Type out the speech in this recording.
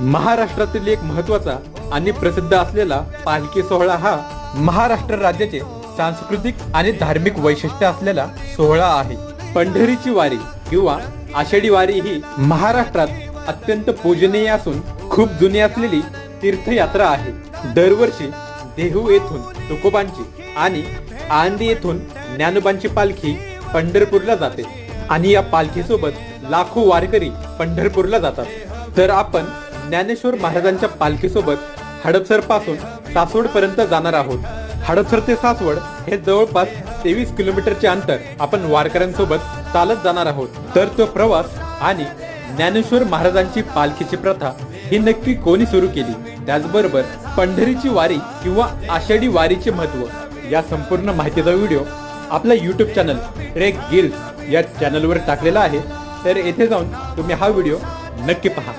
महाराष्ट्रातील एक महत्त्वाचा आणि प्रसिद्ध असलेला पालखी सोहळा हा महाराष्ट्र राज्याचे सांस्कृतिक आणि धार्मिक वैशिष्ट्य असलेला सोहळा आहे. पंढरीची वारी किंवा आषाढी वारी ही महाराष्ट्रात अत्यंत पूजनीय असून खूप जुनी असलेली तीर्थयात्रा आहे. दरवर्षी देहू येथून तुकोबांची आणि आंदी येथून ज्ञानोबांची पालखी पंढरपूरला जाते आणि या पालखीसोबत लाखो वारकरी पंढरपूरला जातात. तर आपण ज्ञानेश्वर महाराजांच्या पालखीसोबत हडपसरपासून सासवड पर्यंत जाणार आहोत. हडपसर ते सासवड हे जवळपास तेवीस किलोमीटरचे अंतर आपण वारकऱ्यांसोबत चालत जाणार आहोत. तर तो प्रवास आणि ज्ञानेश्वर महाराजांची पालखीची प्रथा ही नक्की कोणी सुरू केली? त्याचबरोबर पंढरीची वारी किंवा आषाढी वारीचे महत्त्व या संपूर्ण माहितीचा व्हिडिओ आपला युट्यूब चॅनल ट्रेक गिल्स या चॅनलवर टाकलेला आहे. तर येथे जाऊन तुम्ही हा व्हिडिओ नक्की पहा.